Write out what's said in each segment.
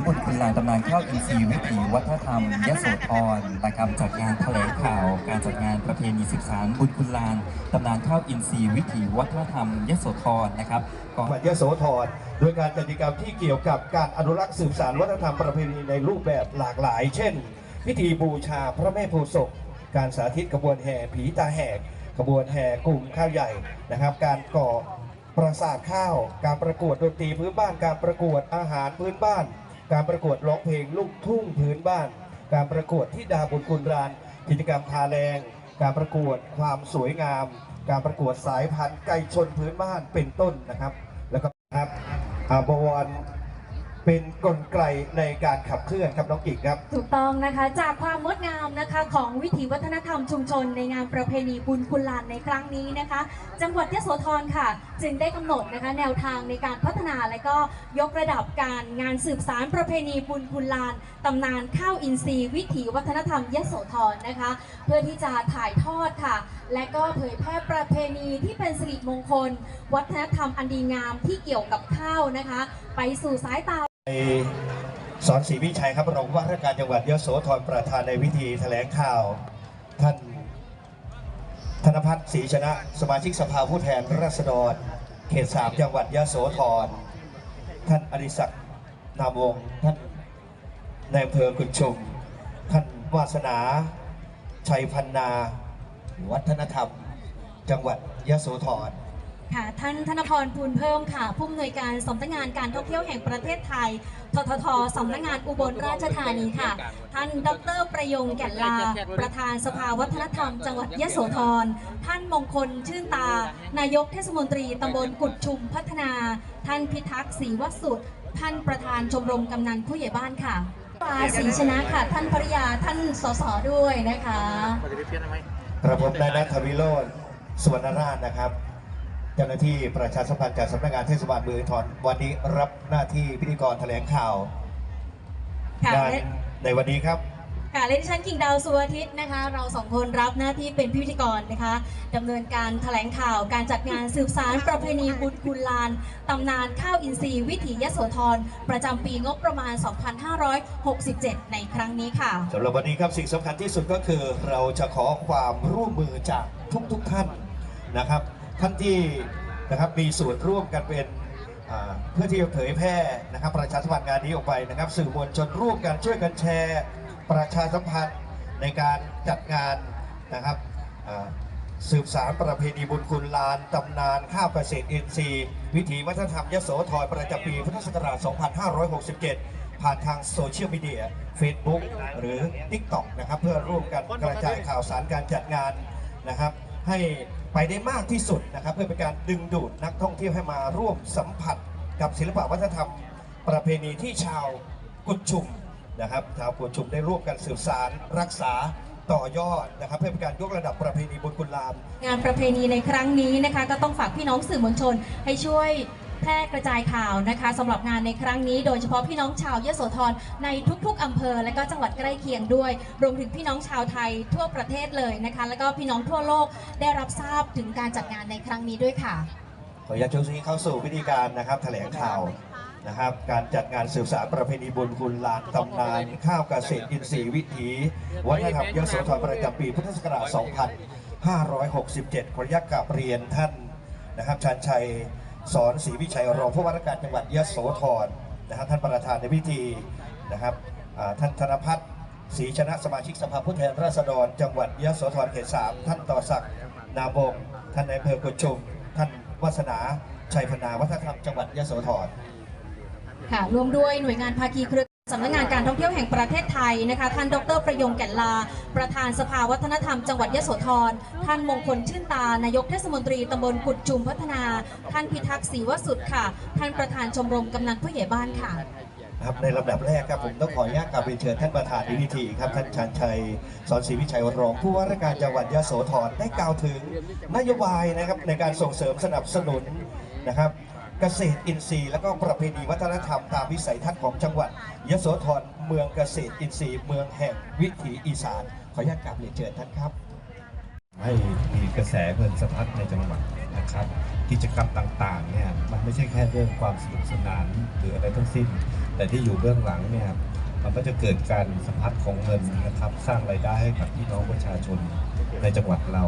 บสานบนคุณลานตำนานข้าวอินทรีย์วิถีวัฒนธรรมยโสธรนะครับจัดงานแถลงข่าว การจัดงานประเพณีสืบสานบุญคุณลานตำนานข้าวอินทรีย์วิถีวัฒนธรรมยโสธรนะครับจังหวัดยโสธรโดยการจัดกิจกรรมที่เกี่ยวกับการอนุรักษ์สืบสานวัฒนธรรมประเพณีในรูปแบบหลากหลาย เช่น พิธีบูชาพระแม่โพธิ์ศพการสาธิตขบวนแห่ผีตาแหกขบวนแห่กลุ่มข้าวใหญ่นะครับ การก่อปราสาทข้าว การประกวดดนตรีพื้นบ้าน การประกวดอาหารพื้นบ้าน การประกวดร้องเพลงลูกทุ่งพื้นบ้าน การประกวดที่ดาบุญกุลราน กิจกรรมทาแรง การประกวดความสวยงาม การประกวดสายพันธุ์ไก่ชนพื้นบ้านเป็นต้นนะครับ แล้วก็ครับอาบวร เป็นกลไกในการขับเคลื่อนครับน้องกิ่งครับ ถูกต้องนะคะจากความงดงามนะคะของวิถีวัฒนธรรมชุมชนในงานประเพณีบุญคุณลานในครั้งนี้นะคะ จังหวัดยโสธรค่ะ จึงได้กำหนดนะคะแนวทางในการพัฒนาและก็ยกระดับการงานสืบสารประเพณีบุญคุณลานตำนานข้าวอินทรีย์ วิถีวัฒนธรรมยโสธรนะคะ เพื่อที่จะถ่ายทอดค่ะ และก็เผยแพร่ประเพณีที่เป็นสิริมงคล วัฒนธรรมอันดีงามที่เกี่ยวกับข้าวนะคะ ไปสู่สายตา สอนศรีวิชัยครับรองว่าราชการจังหวัดยโสธรประธานในพิธีแถลงข่าว ท่านธนพัฒน์ศรีชนะ สมาชิกสภาผู้แทนราษฎร เขตสามจังหวัดยโสธรท่านอดิศักดิ์นามวงท่านในอำเภอกุดชุมท่านวาสนา ชัยพันนา วัฒนธรรม จังหวัดยโสธร ค่ะท่านธนพรภูลเพิ่มค่ะ ผู้อำนวยการสำนักงานการท่องเที่ยวแห่งประเทศไทย ทททสำนักงานอุบลราชธานีค่ะ ท่านดรประยงแก่นลา ประธานสภาวัฒนธรรม จังหวัดยโสธร ท่านมงคลชื่นตา นายกเทศมนตรีตำบลกุดชุมพัฒนา ท่านพิทักษ์ศรีวสุดท่านประธานชมรมกำนันผู้ใหญ่บ้านค่ะปาศรีชนะค่ะ ท่านภริยาท่านสสด้วยนะคะกระผมนายนัทวิโรธสวรรณราชนะครับเจ้าหน้าที่ประชาสัมพันธ์จากสำนักงานเทศบาลเมืองทอนวันนี้รับหน้าที่พิธีกรแถลงข่าวค่ะงานและในวันนี้ครับ ค่ะและดิฉันกิ่งดาวสุวอาทิตย์นะคะ เราสองคนรับหน้าที่เป็นพิธีกรนะคะดำเนินการแถลงข่าวการจัดงานสืบสารประเพณีบุญคุณลานตำนานข้าวอินทรีย์วิถียโสธรประจำปีงบประมาณ 2567 ในครั้งนี้ค่ะสำหรับวันนี้ครับสิ่งสำคัญที่สุดก็คือเราจะขอความร่วมมือจากทุกๆทท่านนะครับ ท่านที่นะครับมีส่วนร่วมกันเป็นเพื่อที่จะเผยแพร่นะครับประชาสัมพันธ์งานนี้ออกไปนะครับ สื่อมวลชนร่วมกันช่วยกันแชร์ ประชาสัมพันธ์ในการจัดงานนะครับสืบสารประเพณีบุญคุณลานตำนานข้าวเกษตรอินทรีย์ วิถีวัฒนธรรมยโสธรประจำปีพุทธศักราช 2567 ผ่านทางโซเชียลมีเดีย Facebook หรือ TikTok นะครับเพื่อร่วมกันกระจายข่าวสารการจัดงานนะครับ ให้ไปได้มากที่สุดนะครับ เพื่อเป็นการดึงดูดนักท่องเที่ยวให้มาร่วมสัมผัสกับศิลปวัฒนธรรม ประเพณีที่ชาวกุดชุมนะครับชาวกุดชุมได้ร่วมกันสืบสารรักษาต่อยอดนะครับ เพื่อเป็นการยกระดับประเพณีบุญคุณลาม งานประเพณีในครั้งนี้นะคะ ก็ต้องฝากพี่น้องสื่อมวลชนให้ช่วย แพร่กระจายข่าวนะคะสำหรับงานในครั้งนี้ โดยเฉพาะพี่น้องชาวยโสธรในทุกๆอำเภอ และก็จังหวัดใกล้เคียงด้วย รวมถึงพี่น้องชาวไทยทั่วประเทศเลยนะคะ แล้วก็พี่น้องทั่วโลกได้รับทราบถึงการจัดงานในครั้งนี้ด้วยค่ะ ขออนุญาตช่วงนี้เข้าสู่พิธีการนะครับแถลงข่าวนะครับการจัดงานสืบสารประเพณีบุญคุณลานตำนาน ข้าวเกษตรอินทรีย์วิถีวัฒนธรรมยโสธรประจำปีพุทธศักราช 2567 ขออนุญาตกราบเรียนท่านนะครับชันชัย สอนศรีวิชัยรองผู้ว่าราชการจังหวัดยโสธรนะครับท่านประธานในพิธีนะครับท่านธนพัฒน์ศรีชนะสมาชิกสภาผู้แทนราษฎร จังหวัดยโสธรเขตสามท่านต่อศักดิ์นาบงท่านนายอำเภอกุชุม ท่านวัฒนาชัยพนาวัฒนธรรมจังหวัดยโสธรค่ะร่วมด้วยหน่วยงานภาคีเครือ สำนักงานการท่องเที่ยวแห่งประเทศไทยนะคะ ท่านดรประยงแก่นลา ประธานสภาวัฒนธรรมจังหวัดยโสธร ท่านมงคลชื่นตา นายกเทศมนตรีตำบลกุดจุมพัฒนา ท่านพิทักษ์ศรีวสุดค่ะ ท่านประธานชมรมกำนันผู้ใหญ่บ้านค่ะ ครับในลำดับแรกครับผมต้องขออนุญาตกราบเรียนเชิญท่านประธานในพิธีครับท่านชันชัยสอนศรีวิชัยรองผู้ว่าราชการจังหวัดยโสธรได้กล่าวถึงนโยบายนะครับในการส่งเสริมสนับสนุนนะครับ เกษตรอินทรีย์และก็ประเพณีวัฒนธรรมตามวิสัยทัศน์ของจังหวัดยโสธรเมืองเกษตรอินทรีย์เมืองแห่งวิถีอีสาน ขออนุญาตกราบเรียนเชิญท่านครับ ให้มีกระแสเงินสะพัดในจังหวัดนะครับ กิจกรรมต่างๆเนี่ยมันไม่ใช่แค่เรื่องความสนุกสนานหรืออะไรทั้งสิ้น แต่ที่อยู่เบื้องหลังเนี่ยมันก็จะเกิดการสะพัดของเงินนะครับ สร้างรายได้ให้กับพี่น้องประชาชนในจังหวัดเรา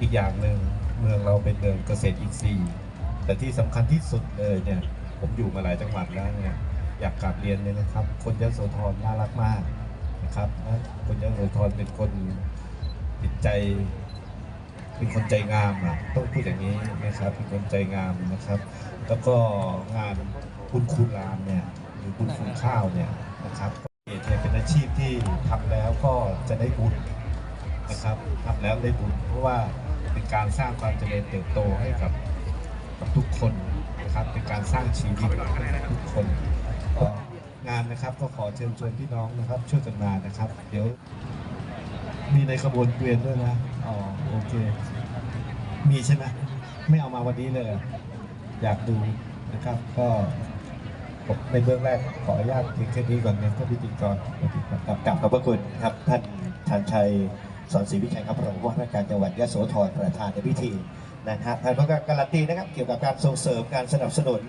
อีกอย่างหนึ่งเมืองเราเป็นเมืองเกษตรอินทรีย์ แต่ที่สำคัญที่สุดเลยเนี่ย ผมอยู่มาหลายจังหวัดแล้วเนี่ยอยากกลับเรียนเลยนะครับ คนยโสธรน่ารักมากนะครับคนยโสธรเป็นคนจิตใจ เป็นคนใจงามอะต้องพูดอย่างนี้นะครับ เป็นคนใจงามนะครับ แล้วก็งานคุณคูณรามเนี่ยหรือคุณคูณข้าวเนี่ยนะครับเนี่ยเป็นอาชีพที่ทำแล้วก็จะได้บุญนะครับทำแล้วได้บุญเพราะว่าเป็นการสร้างความเจริญเติบโตให้กับ ทุกคนนะครับเป็นการสร้างชีวิตให้ทุกคนก็งานนะครับก็ขอเชิญชวนพี่น้องนะครับ ช่วยกันมานะครับ เดี๋ยว มีในขบวนเกวียนด้วยนะอ๋อโอเค มีใช่ไหมไม่เอามาวันนี้เลย อยากดูนะครับ ก็ผมในเบื้องแรกขออนุญาตเพียงแค่นี้ก่อนนะท่านพิธีกรกรับกราบขอบพระคุณครับท่านชันชัยสอนศรีวิชัยครับรองผู้ว่าราชการจังหวัดยะโสธรประธานในพิธี นะฮะท่านก็การันตีนะครับเกี่ยวกับการส่งเสริมการสนับสนุน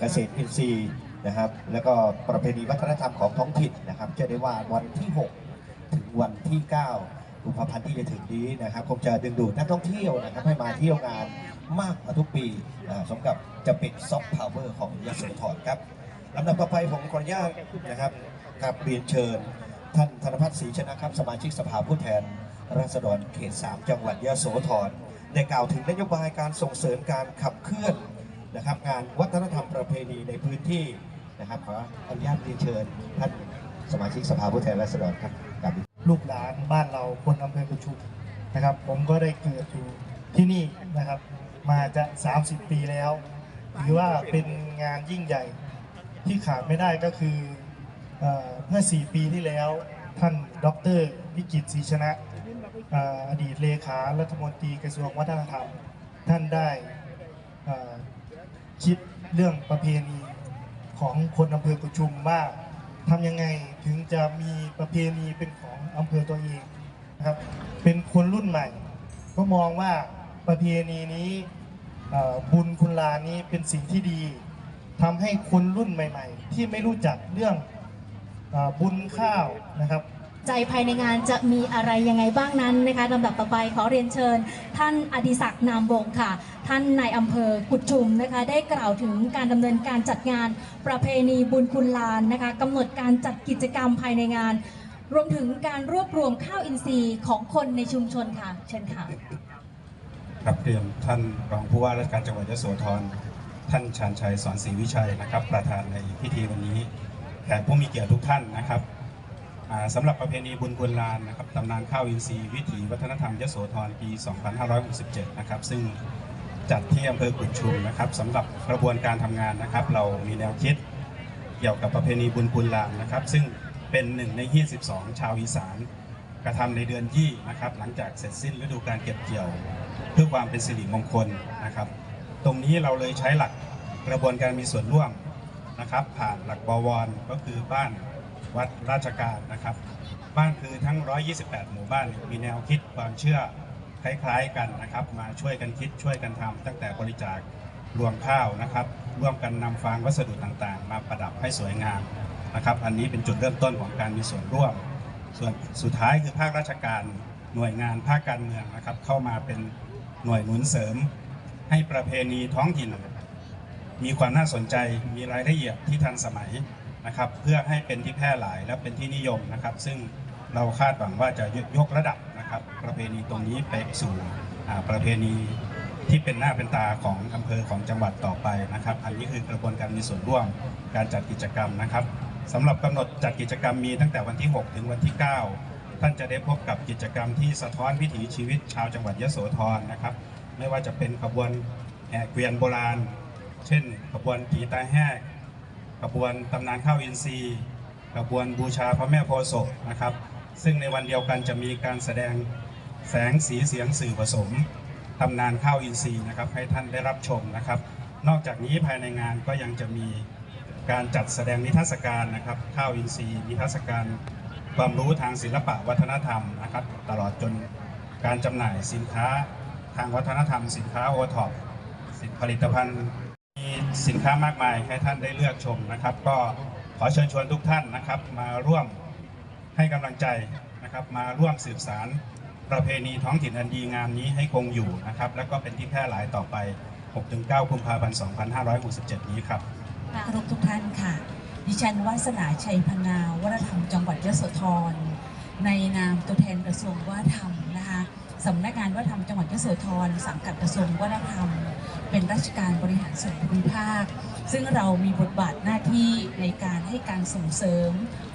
เกษตรอินทรีย์นะครับ แล้วก็ประเพณีวัฒนธรรมของท้องถิ่นนะครับจะได้ว่าวันที่ 6 ถึงวันที่ 9กุมภาพันธ์ที่จะถึงนี้นะครับคงจะดึงดูดนักท่องเที่ยวนะครับให้มาเที่ยวงานมากกว่าทุกปีสมกับจะเป็นซอฟต์พาวเวอร์ของยะโสธรครับลำดับต่อไปผมขออนุญาตนะครับกับเรียนเชิญ ท่านธนพัฒน์ศรีชนะครับ สมาชิกสภาผู้แทนราษฎรเขต 3 จังหวัดยะโสธร ได้กล่าวถึงนโยบายการส่งเสริมการขับเคลื่อนนะครับงานวัฒนธรรมประเพณีในพื้นที่นะครับขออนุญาตเรียนเชิญท่านสมาชิกสภาผู้แทนราษฎรครับกับลูกหลานบ้านเราคนอำเภอกุชุมนะครับ ผมก็ได้เกิดอยู่ที่นี่นะครับ มาจะ 30 ปีแล้วถือว่าเป็นงานยิ่งใหญ่ที่ขาดไม่ได้ก็คือเอ่อเมื่อ 4 ปีที่แล้วท่านดรพิกิตศรีชนะ อดีตเลขารัฐมนตรีกระทรวงวัฒนธรรม ท่านได้คิดเรื่องประเพณีของคนอำเภอกุชุมว่าทำยังไงถึงจะมีประเพณีเป็นของอำเภอตัวเองนะครับเป็นคนรุ่นใหม่ ก็มองว่าประเพณีนี้บุญคุณลานี้เป็นสิ่งที่ดีทำให้คนรุ่นใหม่ ๆ ที่ไม่รู้จักเรื่องอบุญข้าวนะครับ ใจภายในงานจะมีอะไรยังไงบ้างนั้นนะคะลำดับต่อไปขอเรียนเชิญ ท่านอดิศักดิ์นามวงศ์ค่ะ ท่านนายอำเภอกุดชุมนะคะได้กล่าวถึงการดำเนินการจัดงานประเพณีบุญคุณลานนะคะกำหนดการจัดกิจกรรมภายในงาน รวมถึงการรวบรวมข้าวอินทรีย์ของคนในชุมชนค่ะ เชิญค่ะครับเรียนท่านรองผู้ว่าราชการจังหวัดยโสธรท่านชาญชัยสอนศรีวิชัยนะครับ ประธานในพิธีวันนี้แขกผู้มีเกียรติทุกท่านนะครับ สำหรับประเพณีบุญกุลลานนะครับตำนานข้าวอินทรีย์วิถีวัฒนธรรมยโสธรปี 2567 นะครับ ซึ่งจัดที่อำเภอกุดชุมนะครับสำหรับกระบวนการทำงานนะครับ เรามีแนวคิดเกี่ยวกับประเพณีบุญกุลลานนะครับ ซึ่งเป็นหนึ่งใน 22 ชาวอีสานกระทำในเดือนยี่นะครับ หลังจากเสร็จสิ้นฤดูการเก็บเกี่ยว เพื่อความเป็นสิริมงคลนะครับ ตรงนี้เราเลยใช้หลักกระบวนการมีส่วนร่วมนะครับ ผ่านหลักบวรก็คือบ้าน วัดราชการนะครับ บ้านคือทั้ง 128 หมู่บ้านมีแนวคิดความเชื่อคล้ายๆกันนะครับ มาช่วยกันคิดช่วยกันทำตั้งแต่บริจาครวงข้าวนะครับ ร่วมกันนำฟางวัสดุต่างๆ มาประดับให้สวยงามนะครับ อันนี้เป็นจุดเริ่มต้นของการมีส่วนร่วม ส่วนสุดท้ายคือภาคราชการหน่วยงานภาคการเมืองนะครับ เข้ามาเป็นหน่วยหนุนเสริม ให้ประเพณีท้องถิ่น มีความน่าสนใจมีรายละเอียดที่ทันสมัย นะครับ เพื่อให้เป็นที่แพร่หลายและเป็นที่นิยมนะครับ ซึ่งเราคาดหวังว่าจะยกระดับนะครับ ประเพณีตรงนี้ไปสู่ประเพณีที่เป็นหน้าเป็นตาของอำเภอของจังหวัดต่อไปนะครับ อันนี้คือกระบวนการมีส่วนร่วมการจัดกิจกรรมนะครับสำหรับกำหนดจัดกิจกรรมมีตั้งแต่วันที่ 6 ถึงวันที่ 9 ท่านจะได้พบกับกิจกรรมที่สะท้อนวิถีชีวิตชาวจังหวัดยโสธรนะครับ ไม่ว่าจะเป็นขบวนแห่เกวียนโบราณ เช่นขบวนผีตาแหก ขบวนตำนานข้าวอินทรีย์ขบวนบูชาพระแม่โพธิ์ศพนะครับ ซึ่งในวันเดียวกันจะมีการแสดงแสงสีเสียงสื่อผสมตำนานข้าวอินทรีย์นะครับให้ท่านได้รับชมนะครับ นอกจากนี้ภายในงานก็ยังจะมีการจัดแสดงนิทรรศการนะครับ ข้าวอินทรีย์นิทรรศการความรู้ทางศิลปะวัฒนธรรมนะครับ ตลอดจนการจำหน่ายสินค้าทางวัฒนธรรม สินค้าโอท็อปสินผลิตภัณฑ์ สินค้ามากมายให้ท่านได้เลือกชมนะครับ ก็ขอเชิญชวนทุกท่านนะครับ มาร่วมให้กำลังใจนะครับ มาร่วมสืบสารประเพณีท้องถิ่นอันดีงามนี้ให้คงอยู่นะครับ แล้วก็เป็นที่แพร่หลายต่อไป 6-9 กุมภาพันธ์ 2567 นี้ครับเคารพทุกท่านค่ะ ดิฉันวาสนาชัยพนาววัฒนธรรมจังหวัดยโสธร ในนามตัวแทนกระทรวงวัฒนธรรมนะคะ สำนักงานวัฒนธรรมจังหวัดยโสธรสังกัดกระทรวงวัฒนธรรม เป็นราชการบริหารส่วนภูมิภาค ซึ่งเรามีบทบาทหน้าที่ในการให้การส่งเสริม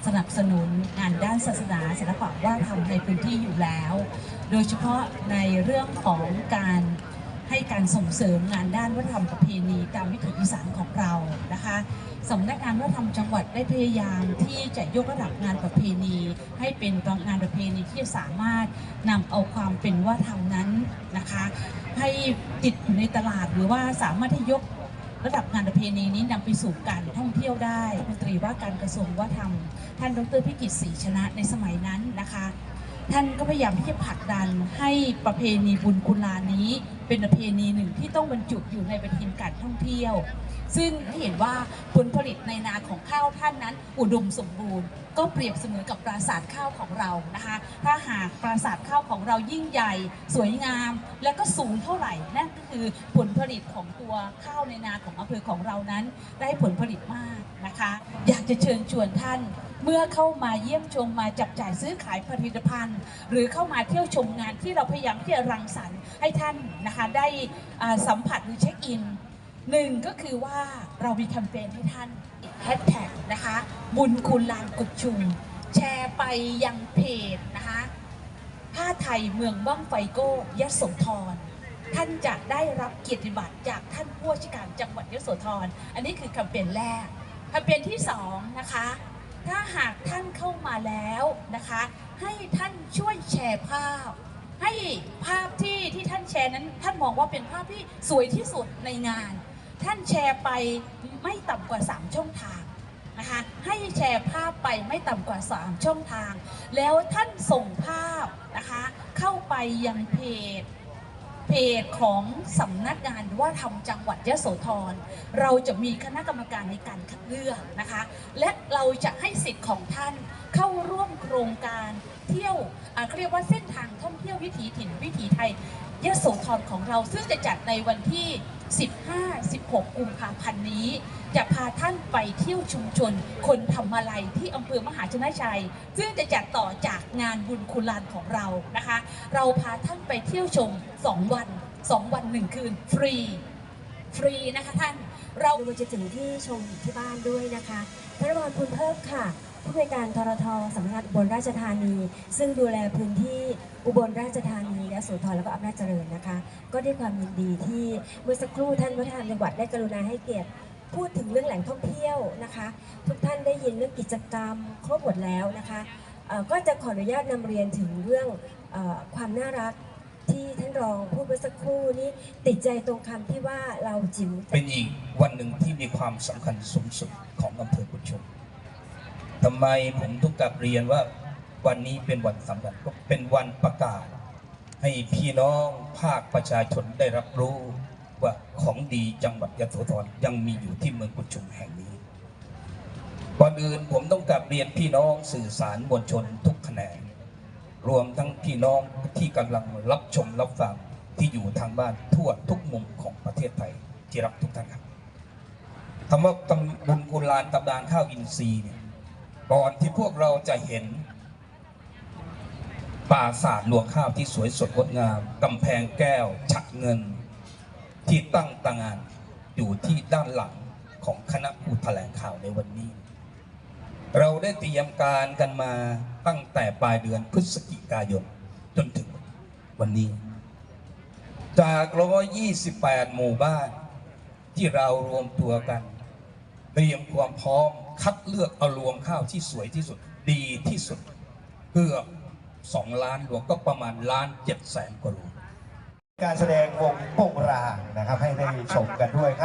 สนับสนุนงานด้านศาสนาศิลปะวัฒนธรรมในพื้นที่อยู่แล้ว โดยเฉพาะในเรื่องของการ ให้การส่งเสริมงานด้านวัฒนธรรมประเพณีตามวิถีอีสานของเรานะคะสำนักงานวัฒนธรรมจังหวัดได้พยายามที่จะยกระดับงานประเพณี ให้เป็นงานประเพณีที่สามารถนำเอาความเป็นวัฒนธรรมนั้นนะคะ ให้ติดอยู่ในตลาดหรือว่าสามารถที่ยกระดับงานประเพณีนี้นำไปสู่การท่องเที่ยวได้รัฐมนตรีว่าการกระทรวงวัฒนธรรมท่านดรพิกิจศรีชนะในสมัยนั้นนะคะ ท่านก็พยายามที่จะผลักดันให้ประเพณีบุญคุณลานี้ เป็นประเพณีหนึ่งที่ต้องบรรจุอยู่ในปฏิทินการท่องเที่ยว ซึ่งเห็นว่าผลผลิตในนาของข้าวท่านนั้น อุดมสมบูรณ์ ก็เปรียบเสมือนกับปราสาทข้าวของเรานะคะ ถ้าหากปราสาทข้าวของเรายิ่งใหญ่ สวยงาม และก็สูงเท่าไหร่นั่นก็คือผลผลิตของตัวข้าวในนาของอำเภอของเรานั้น ได้ผลผลิตมากนะคะ อยากจะเชิญชวนท่าน เมื่อเข้ามาเยี่ยมชมมาจับจ่ายซื้อขายผลิตภัณฑ์ หรือเข้ามาเที่ยวชมงานที่เราพยายามที่จะรังสรรค์ให้ท่านนะคะได้สัมผัสหรือเช็คอินหนึ่งก็คือว่าเรามีแคมเปญให้ท่านแฮชแท็กนะคะบุญคุณลานกุดชุม แชร์ไปยังเพจนะคะผ้าไทยเมืองบ้องไฟโก้ยโสธรท่านจะได้รับเกียรติบัตรจากท่านผู้ว่าราชการจังหวัดยโสธร อันนี้คือแคมเปญแรกแคมเปญที่สองนะคะ ถ้าหากท่านเข้ามาแล้วนะคะ ให้ท่านช่วยแชร์ภาพ ให้ภาพที่ที่ท่านแชร์นั้น ท่านมองว่าเป็นภาพที่สวยที่สุดในงาน ท่านแชร์ไปไม่ต่ำกว่า 3 ช่องทางนะคะให้แชร์ภาพไปไม่ต่ำกว่า 3 ช่องทาง แล้วท่านส่งภาพนะคะเข้าไปยังเพจ เพจของสำนักงานว่าทำจังหวัดยะโสธรเราจะมีคณะกรรมการในการคัดเลือกนะคะ และเราจะให้สิทธิ์ของท่านเข้าร่วมโครงการเที่ยวอ่าเขาเรียกว่าเส้นทางท่องเที่ยววิถีถิ่นวิถีไทยยะโสธรของเราซึ่งจะจัดในวันที่ 15-16 กุมภาพันธ์นี้ จะพาท่านไปเที่ยวชุมชน คนทำมาลัยที่อำเภอมหาชนะชัย ซึ่งจะจัดต่อจากงานบุญคุณลานของเรานะคะ เราพาท่านไปเที่ยวชม 2 วัน 2 วัน 1 คืนฟรี ฟรีนะคะท่าน เราจะถึงที่ชมที่บ้านด้วยนะคะพระวรคุณเพิ่มค่ะผู้บริการทรทสำนักงานอุบลราชธานี ซึ่งดูแลพื้นที่อุบลราชธานีและโสธรแล้วก็อำนาจเจริญนะคะ ก็ด้วยความยินดีที่เมื่อสักครู่ท่านวัฒนธรรมจังหวัดได้กรุณาให้เกียรติพูดถึงเรื่องแหล่งท่องเที่ยวนะคะ ทุกท่านได้ยินเรื่องกิจกรรมครบหมดแล้วนะคะก็จะขออนุญาตนำเรียนถึงเรื่องอความน่ารักที่ท่านรองพูดเมื่อสักครู่นี้ติดใจตรงคำที่ว่าเราจิ๋วเป็นอีกวันหนึ่งที่มีความสำคัญสูงสุดของอำเภอกุดชุม ทำไมผมต้องกลับเรียนว่าวันนี้เป็นวันสำคัญก็เป็นวันประกาศ ให้พี่น้องภาคประชาชนได้รับรู้ว่าของดีจังหวัดยะโสธรยังมีอยู่ที่เมืองกุชุมแห่งนี้ก่อนอื่นผมต้องกลับเรียนพี่น้องสื่อสารมวลชนทุกแขนงรวมทั้งพี่น้องที่กำลังรับชมรับฟังที่อยู่ทางบ้านทั่วทุกมุมของประเทศไทยที่รักทุกท่านครับคำว่าตำบุญกุลานตำนานข้าวอินทรีย์เนี่ย ก่อนที่พวกเราจะเห็นป่าศาสตร์ลวงข้าวที่สวยสดงดงามกำแพงแก้วฉัดเงิน ที่ตั้งตางานอยู่ที่ด้านหลังของคณะผู้แถลงข่าวในวันนี้ เราได้เตรียมการกันมาตั้งแต่ปลายเดือนพฤศจิกายนจนถึงวันนี้ จาก 128 หมู่บ้านที่เรารวมตัวกัน เตรียมความพร้อม คัดเลือกเอารวงข้าวที่สวยที่สุดดีที่สุดเพื่องล้านรวงก็ประมาณล้านเจ็ดแสนกว่ารวง การแสดงวงโป่งรางนะครับให้ได้ชมกันด้วยครับ